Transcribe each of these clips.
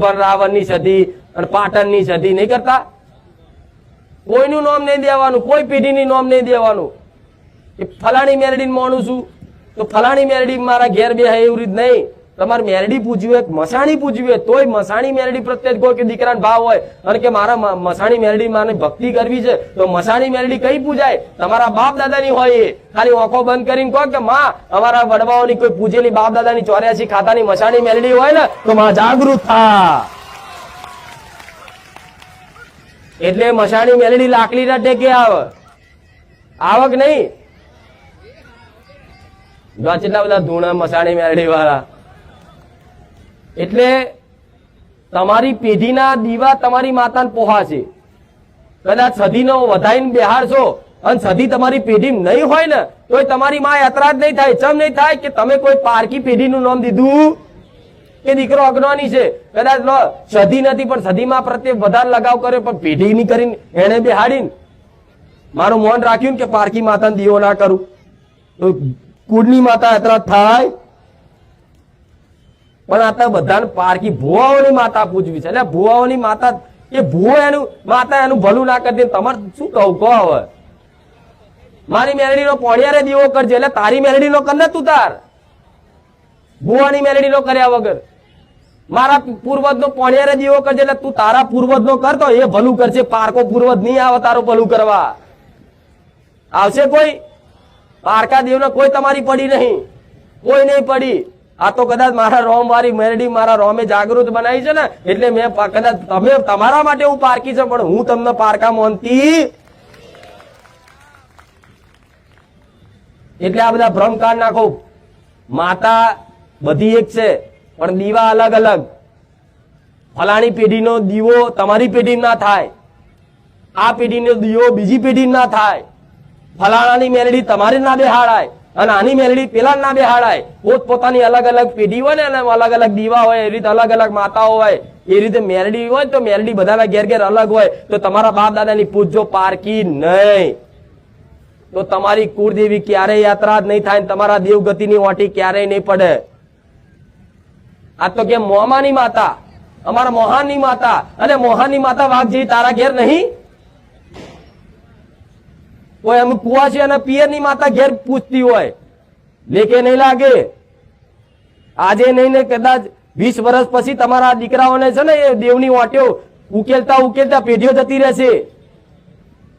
પર રાવણની સધી અને પાટણની સધી નહીં કરતા. કોઈનું નામ નહીં દેવાનું, કોઈ પેઢીની નામ નહીં દેવાનું. કે ફલાણી મેરડી માનું છું. તો ફલાણી મેરડી મારા ઘેર બે એવું રીત નહીં. તમારે મેરડી પૂજવી હોય મસાણી પૂજવી હોય, તોય મસાણી મેરડી પ્રત્યે કોઈ કે દીકરાનો ભાવ હોય. અને કે મારા મસાણી મેરડી મારે ભક્તિ કરવી છે, તો મસાણી મેરડી કઈ પૂજાય? તમારા બાપ દાદાની હોય એ. ખાલી આંખો બંધ કરીને કહો કે માં, અમારા વડવાઓની કોઈ પૂજેલી બાપ દાદાની ચોર્યાસી ખાતાની મસાણી મેરડી હોય ને, તો માં જાગૃત થા. એટલે મસાણી મેલડી લાકડી ના ટેકે આવે. આવક નહીં. કેટલા બધા ધૂણા મસાણી મેલડી વાળા. એટલે તમારી પેઢીના દીવા તમારી માતાને પોહાશે. કદાચ સદીનો વધાઈને બેહાડશો અને સદી તમારી પેઢી નહીં હોય ને, તોય તમારી માં યાત્રા જ નહીં થાય, ચમ નહીં થાય કે તમે કોઈ પારકી પેઢીનું નામ દીધું? કે દીકરો અજ્ઞાની છે. કદાચ સધી નથી, પણ સદીમાં પ્રત્યે વધારે લગાવ કર્યો, પણ પેઢી ની કરીને એને બેહાડીને મારું મૌન રાખ્યું કે પારકી માતાને દીવો ના કરું. તો કુળની માતા યાત્રા થાય પણ આ તો બધાને પારકી ભુવાઓની માતા પૂજવી છે. એટલે ભુવાઓની માતા એ ભુવો એનું માતા એનું ભલું ના કરી દે. તમારે શું કહું? કહો હવે. મારી મેલડીનો પોણિયારે દીવો કરજે. એટલે તારી મેલડીનો કર ને તું તાર. ભુવાની મેલડીનો કર્યા વગર. મારા પૂર્વજનો પોણિયારે દીવો કરજે એટલે તું તારા પૂર્વજનો નો કરતો એ ભલું કરશે પારકો પૂર્વજ નહીં આવે તારું ભલું કરવા. આવશે કોઈ? પારકા દેવ કોઈ તમારી પડી નહીં. કોઈ નહીં પડી. આ તો કદાચ મારા રોમ વાળી મેરડી મારા રોમે જાગૃત બનાવી છે ને, એટલે મેં કદાચ તમે તમારા માટે હું પારકી છે, પણ હું તમને પારકા મોનતી એટલે આ બધા ભ્રમ કાઢ નાખો. માતા બધી એક છે, પણ દીવા અલગ અલગ. ફલાણી પેઢીનો દીવો તમારી પેઢી ના થાય. આ પેઢીનો દીવો બીજી પેઢી ના થાય. ફલાણાની મેલડી તમારે ના બેહાડાય અને આની મેલડી પેલા ના બેહાડાય પોત પોતાની અલગ અલગ પેઢી હોય ને અલગ અલગ દીવા હોય, એ રીતે અલગ અલગ માતાઓ હોય, એ રીતે મેલડી હોય, તો મેલડી બધાના ઘેર ઘેર અલગ હોય. તો તમારા બાપ દાદાની પૂજજો પારકી નહીં. તો તમારી કુળદેવી ક્યારેય યાત્રા જ નહીં થાય તમારા દેવગતિની વાટી ક્યારેય નહીં પડે. આ તો કે મોમાની માતા, અમારા મોહાનની માતા, અને મોહાનની માતા વાઘજી તારા ઘેર નહીં? કોઈ અમે કુવા છે અને પિયરની માતા ઘેર પૂછતી હોય. લેકે નહીં લાગે. આજે નહીં ને કદાચ વીસ વર્ષ પછી તમારા દીકરાઓને છે ને એ દેવની વાટ્યો ઉકેલતા ઉકેલતા પેઢીઓ જતી રહેશે.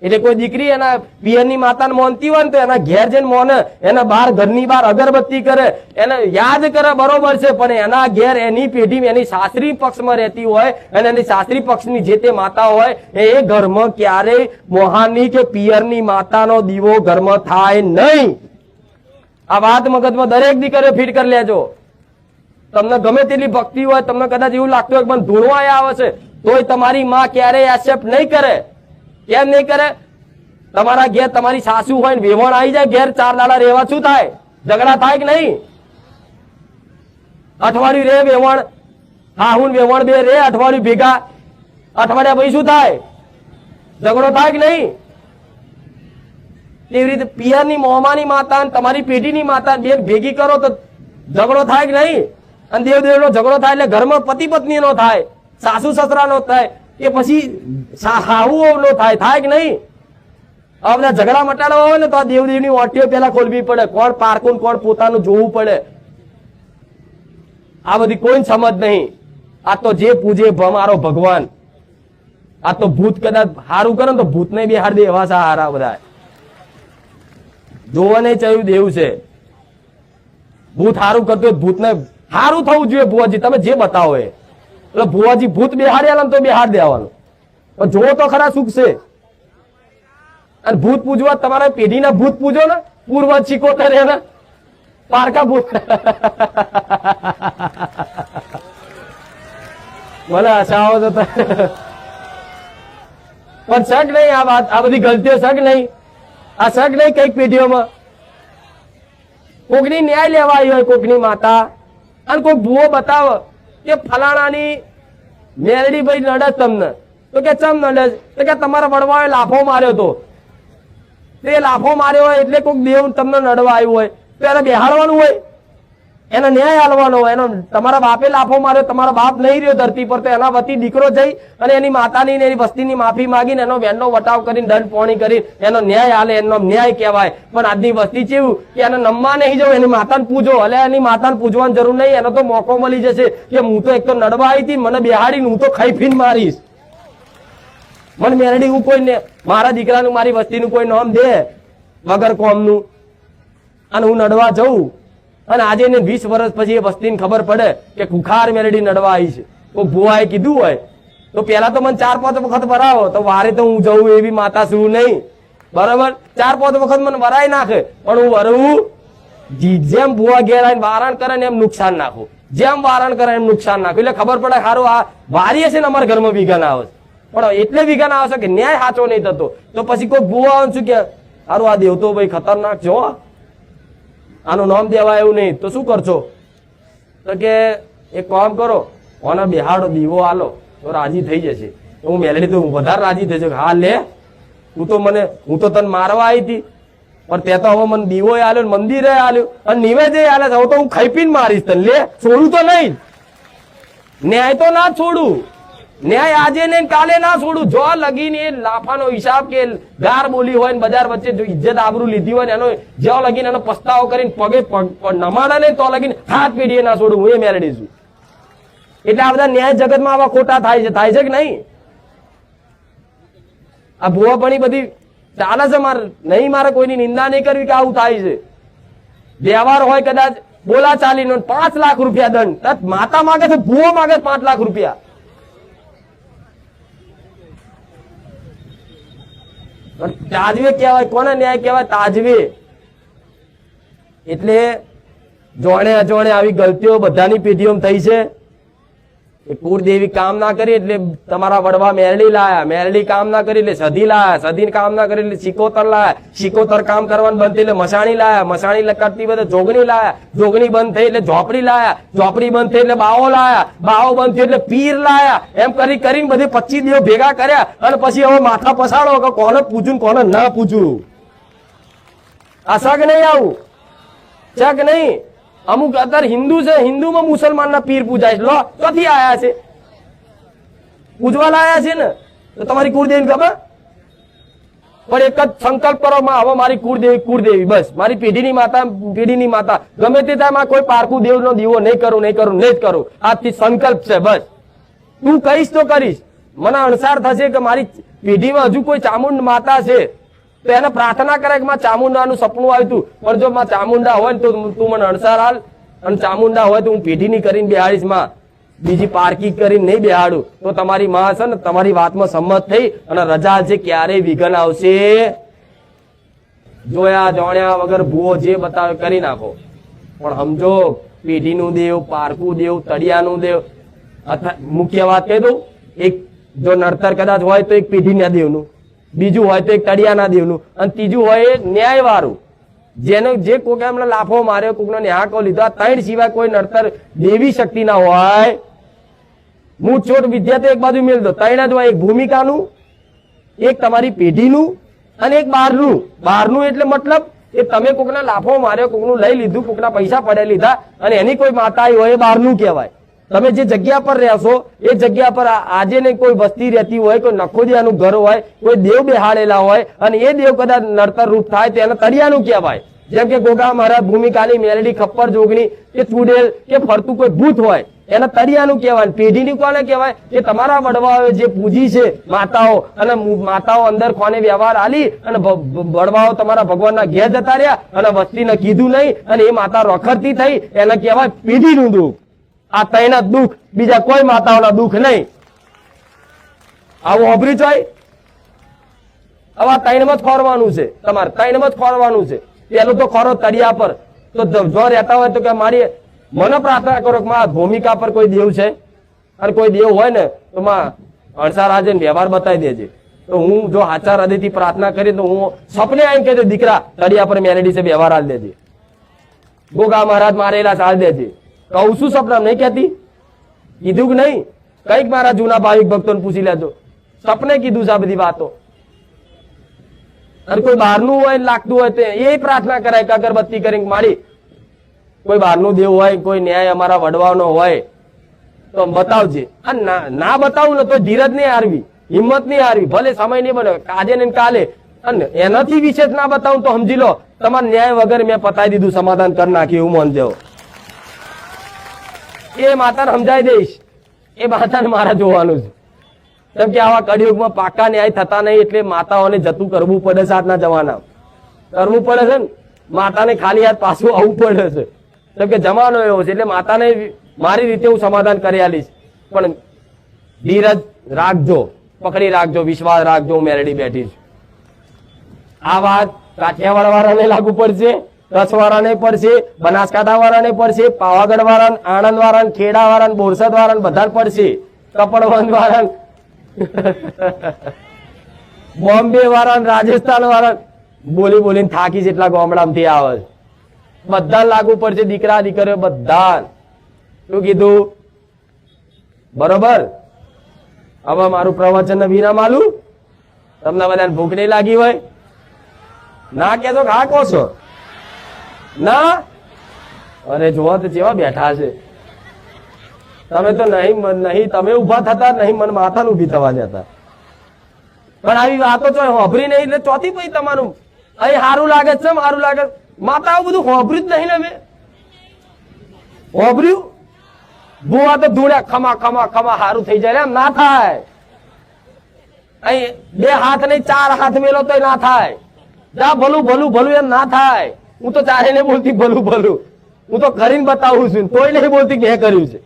એટલે કોઈ દીકરી એના પિયરની માતાને મોનતી હોય ને તો એના ઘેર જઈને મોને, એના બહાર ઘરની બહાર અગરબત્તી કરે. એને યાદ કરે બરોબર છે, પણ એના ઘેર એની પેઢી એની સાસરી પક્ષમાં રહેતી હોય અને એની સાસરી પક્ષની જે તે માતા હોય, એ ઘરમાં ક્યારેય મોહાની કે પિયરની માતાનો દીવો ઘરમાં થાય નહીં. આ વાત મગજમાં દરેક દીકરીઓ ફીટ કરી લેજો. તમને ગમે તેટલી ભક્તિ હોય, તમને કદાચ એવું લાગતું હોય મને ધૂણવા આવે છે, તોય તમારી માં ક્યારેય એક્સેપ્ટ નહીં કરે. કેમ નહીં કરે. તમારા ઘેર તમારી સાસુ હોય ને વેવણ આવી જાય, ઘેર ચાર દાડા રહેવા શું થાય? ઝઘડા થાય કે નહીં? અઠવાડિયું રે વેવણ હાહુન વેવણ બે રે, અઠવાડિયું ભેગા. અઠવાડિયા પછી શું થાય? ઝઘડો થાય કે નહીં? એવી રીતે પિયરની મોમાની માતા તમારી પેઢીની માતા બે ભેગી કરો તો ઝઘડો થાય કે નહીં? અને દેવ દેવનો ઝઘડો થાય એટલે ઘરમાં પતિ પત્ની નો થાય સાસુ સસરા નો થાય. કે પછી હાહુઓ નો થાય થાય કે નહીં? આ બધા ઝઘડા મટાડવા હોય ને તો આ દેવ દેવની ઓટીઓ પેલા ખોલવી પડે. કોણ પારકું કોણ પોતાનું જોવું પડે. આ બધી કોઈ સમજ નહીં. આ તો જે પૂજે ભ- મારો ભગવાન. આ તો ભૂત કદાચ હારું કરે ને તો ભૂતને બી હાર દે એવા સહારા બધા જોવાને ચાલ્યું દેવું છે. ભૂત હારું કરતું ભૂતને હારું થવું જોઈએ ભુવાજી. તમે જે બતાવો એ. એટલે ભુવાજી ભૂત બેહાડ્યા તો બેહાડ દેવાનું. પણ જોવો તો ખરા સુખ છે. અને ભૂત પૂજવા તમારા પેઢીના ભૂત પૂજો ને, પૂર્વ ચિકોતર એના પારકા ભૂત. મને હસાવો તો પણ શક નહીં, આ વાત આ બધી ગલતીઓ શક નહીં. આ શક નહીં કંઈક પેઢીઓમાં. કોકની ન્યાય લેવા આવી હોય, કોકની માતા. અને કોઈક ભૂવો બતાવે. કે ફલાણાની મેલડી ભાઈ નડે તમને. તો કે ચમ નડે? તો કે તમારા વડવાએ લાફો માર્યો તો. તે લાફો માર્યો હોય એટલે કોઈક દેવ તમને નડવા આવ્યું હોય. તો એને બેહાડવાનું હોય. એનો ન્યાય આલવાનો એનો તમારા બાપે લાફો માર્યો, તમારા બાપ નહીં રહ્યો ધરતી પર, તો એના વતી દીકરો જઈ અને એની માતાની એની વસ્તીની માફી માંગીને એનો વેણનો વટાવ કરીને, દંડ પોણી કરી એનો ન્યાય આલે, એનો ન્યાય કહેવાય. પણ આજની વસ્તી કેવું કે એને નમવા નહીં જવું એની માતાને પૂજો. એટલે એની માતાને પૂજવાની જરૂર નહીં, એનો તો મોકો મળી જશે કે હું તો એક તો નડવા આવી હતી, મને બેહાડીને હું તો ખાઈ મારીશ. મને મેરડી હું કોઈ ને મારા દીકરાનું મારી વસ્તીનું કોઈ નામ દે વગર કોમનું. અને હું નડવા જઉં. અને આજે એને વીસ વર્ષ પછી એ વસ્તીને ખબર પડે કે કુખાર મેરડી નડવા આવી છે. કોઈ ભુવાએ કીધું હોય, તો પેલા તો મને ચાર પાંચ વખત વરાવો, તો વારે તો હું જઉં એવી માતા શું નહીં. બરાબર? ચાર પાંચ વખત મને વરાય નાખે, પણ હું વરવું જેમ ભુવા ઘેર આવીને વારણ કરે ને એમ નુકસાન નાખું. જેમ વારણ કરે એમ નુકસાન નાખું. એટલે ખબર પડે સારું આ વારી છે ને અમારા ઘરમાં વિઘન આવે પણ એટલે વિઘન આવે છે કે ન્યાય સાચો નહીં થતો. તો પછી કોઈ ભુવા શું કે સારું આ દેવતો ભાઈ ખતરનાક હો. આનું નામ દેવાય એવું નહીં. તો શું કરશો? તો કે, એક કામ કરો, ઓને બેહાડો દીવો આલો, તો રાજી થઈ જશે. હું મેલેડી તો વધારે રાજી થઈ જશે. હા, લે. હું તો મને, હું તો તને મારવા આવી હતી. પણ તે તો હવે મને દીવો આલ્યો મંદિરે આલ્યો. અને નિવેદે આલે. હવે તો હું ખાઈ પીને મારીશ તને. લે, છોડું તો નહીં. ન્યાય તો ના છોડું. ન્યાય આજે ને કાલે ના છોડું. જો લગીને એ લાફાનો હિસાબ કે ગાર બોલી હોય બજાર વચ્ચે જો ઇજ્જત આબરૂ લીધી હોય એનો જો લગીને એનો પસ્તાવો કરીને પગે નમાડા નહીં, તો લગીને હાથ પેઢીએ ના છોડું. હું એ મેરેડી છું. એટલે આ બધા ન્યાય જગતમાં આવા ખોટા થાય છે. થાય છે કે નહીં? આ ભુવાપણી બધી, ચાલે છે મારે, નહીં, મારે કોઈની નિંદા નહીં કરવી કે આવું થાય છે. વ્યવહાર હોય કદાચ બોલા ચાલીનો પાંચ લાખ રૂપિયા દંડ. માતા માગે છે ભૂવો માગે પાંચ લાખ રૂપિયા. તાજવે કહેવાય, કોને ન્યાય કહેવાય? તાજવે. એટલે જોણે અજોણે આવી ગલતીઓ બધાની પેઢીઓમાં થઈ છે. એ કુળદેવી કામ ના કરી એટલે તમારા વડવા મેરડી લાયા. મેરડી કામ ના કરી એટલે સધી લાયા. સધી કામ ના કરી એટલે સિકોતર લાયા. સિકોતર કામ કરવાનું બંધ એટલે મસાણી લાયા. મસાણી કરતી બધે જોગણી લાયા. જોગણી બંધ થઈ એટલે ઝોપડી લાયા. ઝોપડી બંધ થઈ એટલે બાવો લાયા. બાવો બંધ થઈ એટલે પીર લાયા. એમ કરી કરીને બધે પચીસ દેવ ભેગા કર્યા. અને પછી હવે માથા પસાડો કે કોને પૂછું કોને ના પૂછું આ શક નહીં આવું. શક નહીં. અમુક અત્યારે હિન્દુ છે, હિન્દુમાં મુસલમાનના પીર પૂજાય છે. લો, ક્યાંથી આયા છે? પૂજવા લાયા છે ને? તો તમારી કુળદેવી ખબર? પણ એક જ સંકલ્પ કરો, માં, હવે મારી કુળદેવી કુળદેવી, બસ. મારી પેઢીની માતા પેઢીની માતા. ગમે તે થાય, માં, કોઈ પારકું દેવનો દીવો નહીં કરું નહીં કરું, નહીં જ કરું. આજથી સંકલ્પ છે, બસ. તું કહીશ તો કરીશ. મને અણસાર થશે કે મારી પેઢીમાં હજુ કોઈ ચામુંડ માતા છે. તો એને પ્રાર્થના કરે કે માં ચામુંડાનું સપનું આવ્યું હતું. પણ જો માં ચામુંડા હોય ને તો તું મને અણસાર હાલ. અને ચામુંડા હોય તો હું પેઢીની કરીને બેહાડીશમાં. બીજી પાર્કિંગ કરીને નહીં બેહાડું. તો તમારી માં છે ને તમારી વાતમાં સંમત થઈ અને રજા છે ક્યારે વિઘન આવશે? જોયા જોણ્યા વગર ભૂવો જે બતાવે કરી નાખો. પણ સમજો, પેઢીનું દેવ, પારકું દેવ, તળિયાનું દેવ. અથવા મુખ્ય વાત કહી દઉં. એક જો નડતર કદાચ હોય તો એક પેઢીના દેવનું. બીજું હોય તો એક તળિયાના દેવનું અને ત્રીજું હોય એ ન્યાય જેનો જે કોકે એમને લાફો માર્યો, કોકનો ન્યાકો લીધો, આ ત્રણ સિવાય કોઈ નડતર દેવી શક્તિ ના હોય. હું ચોટ વિદ્યાર્થી એક બાજુ મેળ દો. ત્રણ જ હોય, એક ભૂમિકાનું, એક તમારી પેઢીનું અને એક બહારનું. બહારનું એટલે મતલબ એ તમે કોકના લાફો માર્યો, કોકનું લઈ લીધું, કોકના પૈસા પડે લીધા અને એની કોઈ માતા હોય એ બહારનું કહેવાય. તમે જે જગ્યા પર રહેશો એ જગ્યા પર આજે ને કોઈ વસ્તી રહેતી હોય, કોઈ નખોદિયાનું ઘર હોય, કોઈ દેવ બેહાડેલા હોય, અને એ દેવ કદાચ નડતર રૂપ થાય, તો એને તળિયાનું કહેવાય. જેમ કે ગોગા મહારાજ ભૂમિકાની મેલડી ખપ્પર જોગણી, કે ચુડેલ, કે ફરતું કોઈ ભૂત હોય, એને તળિયાનું કહેવાય. પેઢીની કોને કહેવાય? કે તમારા વડવાઓ જે પૂજી છે માતાઓ, અને માતાઓ અંદર કોને વ્યવહાર આલી, અને વડવાઓ તમારા ભગવાનના ઘેર જતા રહ્યા, અને વસ્તીને કીધું નહીં, અને એ માતા રખડતી થઈ, એને કહેવાય પેઢીનું દુઃખ આ તૈના દુઃખ, બીજા કોઈ માતાઓના દુઃખ નહીં. આવું અભરી ચોય આવા તૈનમાં જ ખોરવાનું છે. તમારે તૈનમાં જ ખોરવાનું છે. પેલું તો ખોરો તળિયા પર. તો જો રહેતા હોય તો કે મારી મને પ્રાર્થના કરો કે માં ભૂમિકા પર કોઈ દેવ છે. અને કોઈ દેવ હોય ને, તો માં અણસાર આજે વ્યવહાર બતાવી દેજે. તો હું જો આચાર હૃદયથી પ્રાર્થના કરી તો હું સપને આવીને કહેજો, દીકરા, તળિયા પર મેલેડી છે, વ્યવહાર હાલ દેજે. ગોગા મહારાજ મારેલા ચાલ દેજે. કહું છું સપના, નહીં કહેતી? કીધું કે નહીં? કંઈક મારા જૂના ભાવિક ભક્તોને પૂછી લેજો. સપને કીધું છે આ બધી વાતો. અને કોઈ બહારનું હોય, લાગતું હોય તો એ પ્રાર્થના કરાય કે અગરબત્તી કરીને મારી. કોઈ બહારનું દેવ હોય, કોઈ ન્યાય અમારા વડવાનો હોય, તો બતાવજે. આ ના ના બતાવું ને તો ધીરજ નહીં હારવી, હિંમત નહીં હારવી, ભલે સમય નહીં બને, આજે ને કાલે. અને એનાથી વિશેષ ના બતાવું તો સમજી લો, તમારા ન્યાય વગર મેં પતાવી દીધું, સમાધાન કરી નાખ્યું, એવું માનજો. એ માતાને સમજાવી દઈશ. એ માતાને મારા જોવાનું છે. કેમ કે આવા કળિયુગમાં પાકા ન્યાય થતા નહીં એટલે માતાઓને જતું કરવું પડે છે આજના જમાના કરવું પડે છે ને? માતાને ખાલી હાથ પાછું આવવું પડે છે. કેમ કે જમાનો એવો છે એટલે માતાને મારી રીતે હું સમાધાન કરી આલીશ. પણ ધીરજ રાખજો, પકડી રાખજો, વિશ્વાસ રાખજો, હું મેરેડી બેઠી છું. આ વાત કાઠિયાવાડ વાળાને લાગુ પડશે. કચ્છ વાળાને પડશે બનાસકાંઠા વાળાને પડશે પાવાગઢ વાળાને આણંદ વાળાને ખેડા વાળાને બોરસદ વાળાને બધા પડશે. કપડવંજ વાળાને બોમ્બે વાળાને રાજસ્થાન વાળાને બોલી બોલીને થાકી જેટલા ગામડામાંથી આવે છે. બધા લાગુ પડશે દીકરા, દીકરીઓ બધા શું કીધું? બરોબર? હવે મારું પ્રવચન વિરામ આલું. તમને બધાને ભૂખ નહીં લાગી હોય? ના કેતો કે કહો છો? ના? અરે જોવા તો જેવા બેઠા છે. તમે તો નહીં નહીં, તમે ઊભા થતા, નહીં મન માથા ઊભી થવા જતા પણ આવી વાતો તો હોભરી નહીં, એટલે ચોથી પછી તમારું. અહીં સારું લાગે છે સારું લાગે. માતા, આવું બધું હોભર્યું જ નહીં ને મેં હોભર્યું? ભૂવા તો ધૂળ્યા ખમા ખમા ખમા સારું થઈ જાય એમ ના થાય. અહીં બે હાથ નહીં, ચાર હાથ મેલો તો ના થાય. જા ભલું ભલું ભલું એમ ના થાય. હું તો ચારે નહીં બોલતી, ભલું ભલું. હું તો કરીને બતાવું છું તોય નહીં બોલતી કે કર્યું છે.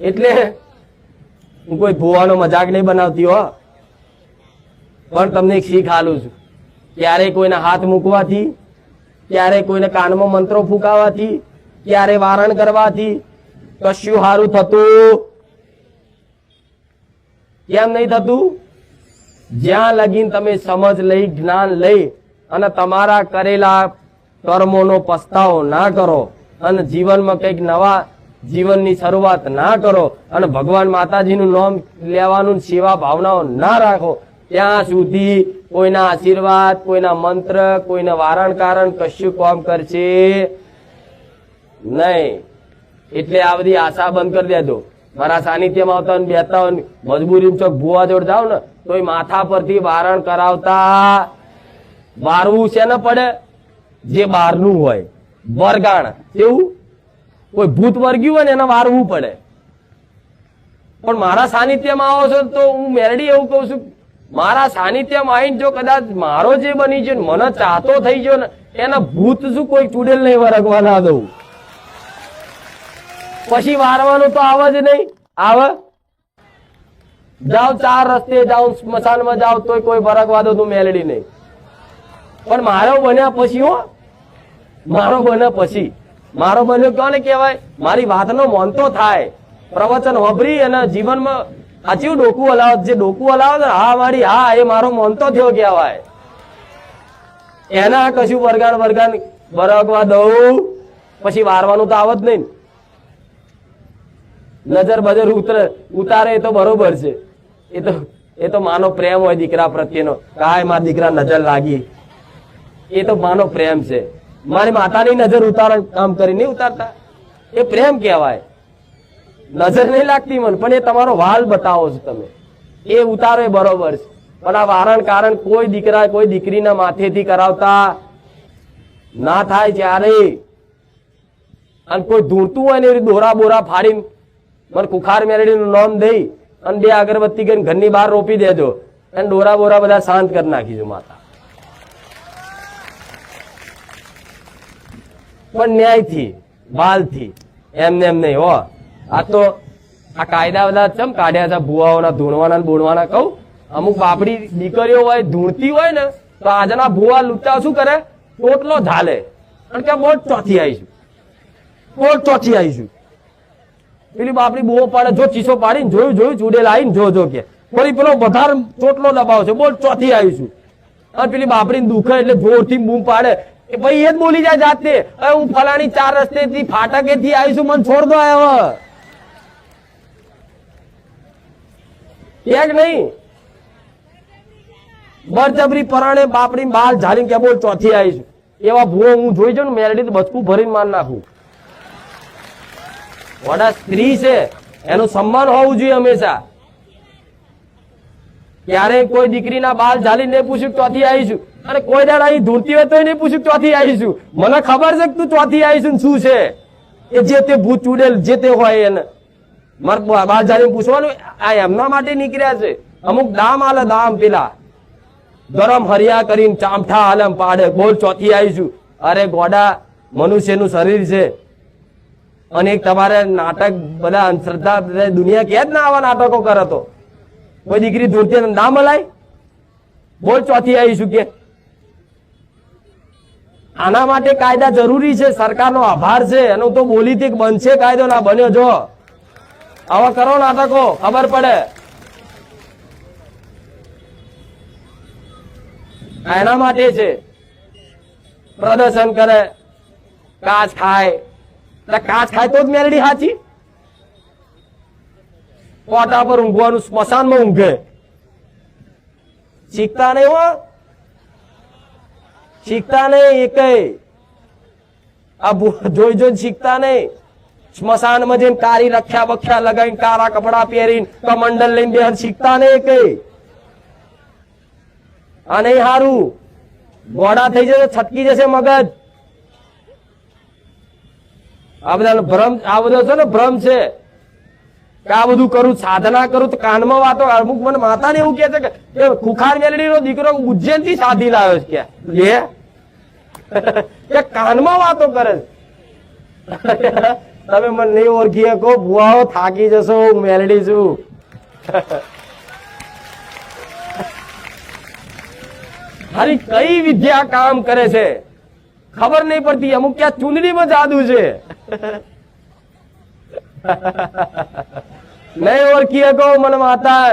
એટલે હું કોઈ ભૂવાનો મજાક નહીં બનાવતી હો. પણ તમને એક શીખ હાલું છું. ક્યારે કોઈને હાથ મૂકવાથી, ક્યારે કોઈને કાનમાં મંત્રો ફૂંકાવાથી, ક્યારે વારણ કરવાથી, કશું સારું થતું. કેમ નહીં થતું? જ્યાં લગીન તમે સમજ લઈ, જ્ઞાન લઈ અને તમારા કરેલા કર્મોનો પસ્તાવો ના કરો અને જીવનમાં કંઈક નવા જીવનની શરૂઆત ના કરો અને ભગવાન માતાજીનું નામ લેવાનું સેવા ભાવનાઓ ના રાખો, ત્યાં સુધી કોઈના આશીર્વાદ, કોઈના મંત્ર, કોઈના વારણ કારણ કશું કામ કરશે નહીં. એટલે આ બધી આશા બંધ કરી દેજો. મારા સાનિધ્યમાં આવતા હોય મજબૂરી ચોક ભુવા જોડ જાવ ને તો માથા પરથી વારણ કરાવતા. બારવું છે પડે? જે બારનું હોય. વરગાણ કેવું? કોઈ ભૂત વર્ગ્યું હોય ને એને વારવું પડે. પણ મારા સાનિધ્યમાં આવો છો તો હું મેરડી એવું કહું છું, મારા સાનિધ્યમાં આવીને જો કદાચ મારો જે બની ગયો મને ચાહતો થઈ ગયો ને, એના ભૂત શું કોઈ ચૂડેલ નહીં વરગવા ના દઉં? પછી વારવાનું તો આવે જ નહીં. આવે. જાઓ ચાર રસ્તે જાઓ, સ્મશાનમાં જાઓ, તોય કોઈ ફરક વાદો તું મેલડી નહીં. પણ મારો બન્યા પછી હો, મારો બન્યા પછી, મારો બન્યો કોને કહેવાય? મારી વાતનો મોનતો થાય. પ્રવચન હોભરી અને જીવનમાં સાચું ડોકું હલાવ જે ડોકું હલાવ ને હા મારી હા, એ મારો મોનતો થયો કહેવાય. એના કશું વરગાડ વરગાડ બરગવા દઉં. પછી વારવાનું તો આવત નહીં. નજર બજર ઉતરે, ઉતારે તો બરોબર છે. એ તો એ તો માનો પ્રેમ હોય દીકરા પ્રત્યેનો. કાય મારા દીકરા નજર લાગી. એ તો માનો પ્રેમ છે. મારી માતાની નજર ઉતાર કામ કરી નહીં ઉતારતા. એ પ્રેમ કહેવાય. નજર નહીં લાગતી મને, પણ એ તમારો વાલ બતાવો છો તમે. એ ઉતારો બરોબર છે. પણ આ વારણ કારણ કોઈ દીકરા, કોઈ દીકરીના માથેથી કરાવતા ના થાય જ્યારે અને કોઈ ધૂળતું હોય ને દોરા બોરા ફાડીને મને કુખાર મેરડીનું નામ દઈ અને બે અગરબત્તી કરીને ઘરની બહાર રોપી દેજો. અને ડોરા બોરા બધા શાંત કરી નાખીજો માતા. પણ ન્યાયથી બાલથી એમને એમ નહીં હો. આ તો આ કાયદા બધા ચમ કાઢ્યા છે, ભુવાઓના ધૂણવાના બોણવાના કહું. અમુક બાપડી દીકરીઓ હોય, ધૂણતી હોય ને, તો આજના ભુવા લુચ્ચા શું કરે? ટોટલો ઝાલે અને કે બહુ ચોથી આવીશું? બહુ ચોથી આવીશું. પેલી બાપડી બહુ પાડે જો ચીસો પાડીને જોયું જોયું ચૂડેલ આવીને જો જો કે. ફરી પેલો વધારે ચોટલો દબાવ છે, બોલ, ચોથી આવીશું અને પેલી બાપડીને દુખે એટલે જોરથી બૂમ પાડે. એ ભાઈ, એ જ બોલી જાય જાતે. હવે હું ફલાણી ચાર રસ્તેથી, ફાટકેથી આવીશું મને છોડ દો હવે. એક નહીં. બરજબરી પરાણે બાપડી બાલ ઝાલીને કે બોલ, ચોથી આવીશું એવા ભૂવો હું જોઈ જાઉં ને મેરડી બચકું ભરીને માર નાખું. વડા સ્ત્રી છે, એનું સન્માન હોવું જોઈએ હંમેશા. ક્યારેય કોઈ દીકરીના બાલ જાલી નહીં પૂછ્યું ચોથી આવીશું અને કોઈ દાડ અહીં ધૂળતી હોય તો નહીં પૂછ્યું ચોથી આવીશું મને ખબર છે કે તું ચોથી આવીશું શું છે? એ જે તે ભૂત ચૂડેલ જે તે હોય એને. મારે બાલ ઝાલીને પૂછવાનું, આ એમના માટે નીકળ્યા છે. અમુક દામ આલે દામ પેલા. ગરમ હરિયા કરીને ચામઠા આલમ પાડે, બોલ ચોથી આવીશું અરે ગોડા, મનુષ્યનું શરીર છે. અને તમારે નાટક બધા અંધશ્રદ્ધા દુનિયા કે જ ના આવા નાટકો કરે તો. કોઈ દીકરી દૂરથી ના મલાય. બોલ ચોથી આવીશું કે. આના માટે કાયદા જરૂરી છે, સરકારનો આભાર છે. એનો તો બોલી હતી બનશે કાયદો ના બન્યો, જો. આવા કરો નાટકો, ખબર પડે. એના માટે છે. પ્રદર્શન કરે. કાચ ખાય કાચ ખાય તો જ મેલડી હાચી. કોટા પર ઊંઘવાનું સ્મશાનમાં ઊંઘે. શીખતા નહીં હો. શીખતા નહીં એકે આ જોઈ જોઈ શીખતા નહીં. સ્મશાનમાં જઈને કારી રખ્યા બખ્યા લગાવીને કાળા કપડા પહેરીને કમંડલ લઈને બેહન શીખતા નહીં કઈ. આ નહીં હારું. ગોડા થઈ જશે, છટકી જશે મગજ. આ બધા ભ્રમ, આ બધો છે ને ભ્રમ છે. કે આ બધું કરું, સાધના કરું, તો કાનમાં વાતો, અમુક મને માતાને એવું કે છે કે ખુખાર મેલડીનો દીકરો ઉજ્જૈનથી સાધી લાવ્યો છે કે કાનમાં વાતો કરે તમે મને નહીં ઓળખી શકો, ભુવાઓ થાકી જશો, હું મેલડી છું. હારી કઈ વિદ્યા કામ કરે છે? ખબર નહીં પડતી, અમુક ક્યાં ચૂંદડીમાં જાદુ છે. નહીં ઓળખી શકો મને માતા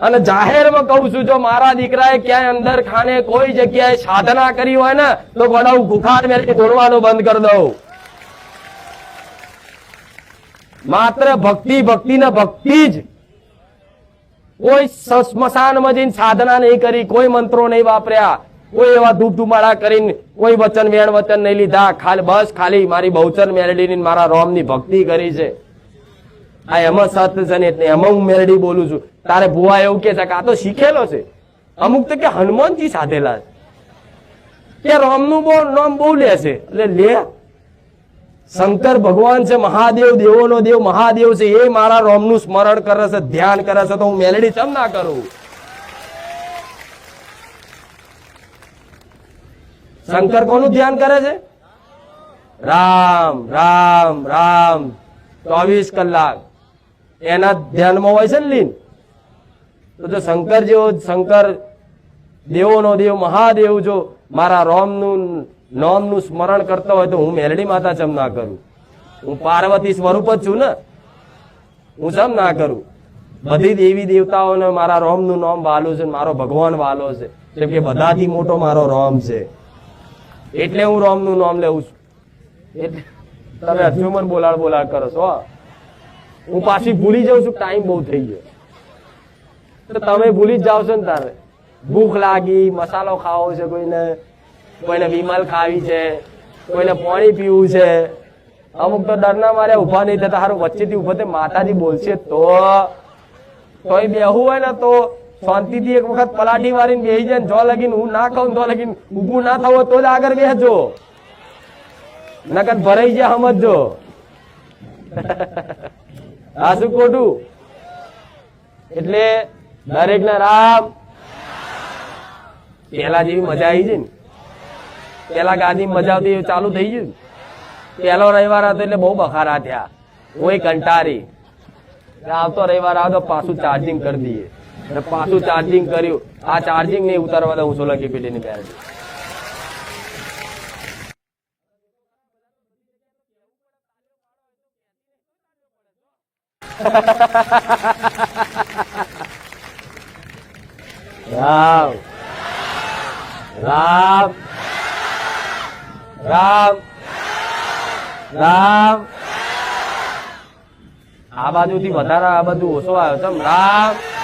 અને જાહેરમાં કહું છું, જો મારા દીકરાએ ક્યાંય અંદર ખાને કોઈ જગ્યાએ સાધના કરી હોય ને, તો ગોડા હું મેરે તોડવાનું બંધ કરી દઉં. માત્ર ભક્તિ ભક્તિ ને ભક્તિ જ. કોઈ સ્મશાનમાં જઈને સાધના નહીં કરી, કોઈ મંત્રો નહીં વાપર્યા. કોઈ એવા ધૂપ ધુમાડા કરીને કોઈ વચન વેણ વચન નહીં લીધા. ખાલી બસ ખાલી મારી બહુચર મેલડીની ને મારા રોમની ભક્તિ કરી છે. આ એમાં સત છે ને એટલે એમાં હું મેરડી બોલું છું. તારે ભુવા એવું કે છે કે આ તો શીખેલો છે. અમુક તો કે હનુમાનજી સાધેલા છે. કે રોમનું બહુ નામ બહુ લે છે. એટલે લે. શંકર ભગવાન છે, મહાદેવ, દેવોનો દેવ, મહાદેવ છે, એ મારા રોમનું સ્મરણ કરે છે, ધ્યાન કરે છે, તો હું મેલડી ચમ ના કરું? શંકર કોનું ધ્યાન કરે છે? રામ રામ રામ. ચોવીસ કલાક. એના ધ્યાનમાં હોય છે ને લીન? તો જો શંકર જેવો, શંકર દેવોનો દેવ, મહાદેવ જો મારા રોમનું, નોમનું સ્મરણ કરતો હોય તો હું મેલડી માતા ચમ ના કરું? હું પાર્વતી સ્વરૂપ જ છું ને? હું ચમ ના કરું? બધી દેવી દેવતાઓને મારા રોમનું નામ વાલું છે મારો ભગવાન વાલો છે. કેમ કે બધાથી મોટો મારો રોમ છે. એટલે હું રોમનું નામ લેવું છું. એટલે તમે હજુ બોલાડ બોલાડ કરો છો, હું. પાછી ભૂલી જાઉં છું ટાઈમ બહુ થઈ ગયો. તો તમે ભૂલી જ જાવ છો ને તારે. ભૂખ લાગી, મસાલો ખાવો છે કોઈને કોઈને વિમલ ખાવી છે, કોઈને પાણી પીવું છે. અમુક તો ડરના મારે ઊભા નહીં થતા સારું વચ્ચેથી ઊભો તે માતાજી બોલશે તો. તોય બેહવું હોય ને તો. શાંતિથી એક વખત પલાઠી મારીને બેહી જાય જો લગીન હું ના ખાઉં તો લગીન ઊભું ના થવું તો જ આગળ બેસજો નકર ભરાઈ જાય સમજજો આ શું ખોટું? એટલે દરેક ના રામ. પેલા જેવી મજા આવી છે ને. પેલા ગાદી મજા આવતી ચાલુ થઈ ગયું. પેલો રવિવાર હતો એટલે બહુ બખારા થયા. કોઈ કંટારી આવતો રવિવાર આવતો પાછું ચાર્જિંગ કરી દઈએ. અને પાછું ચાર્જિંગ કર્યું. આ ચાર્જિંગ નહીં ઉતારવા દઉં સોલંકી પેટીની બેટરી રામ. રામ. રામ. રામ. આ બાજુથી વધારે આ બાજુ ઓછો આવ્યો છે. રામ.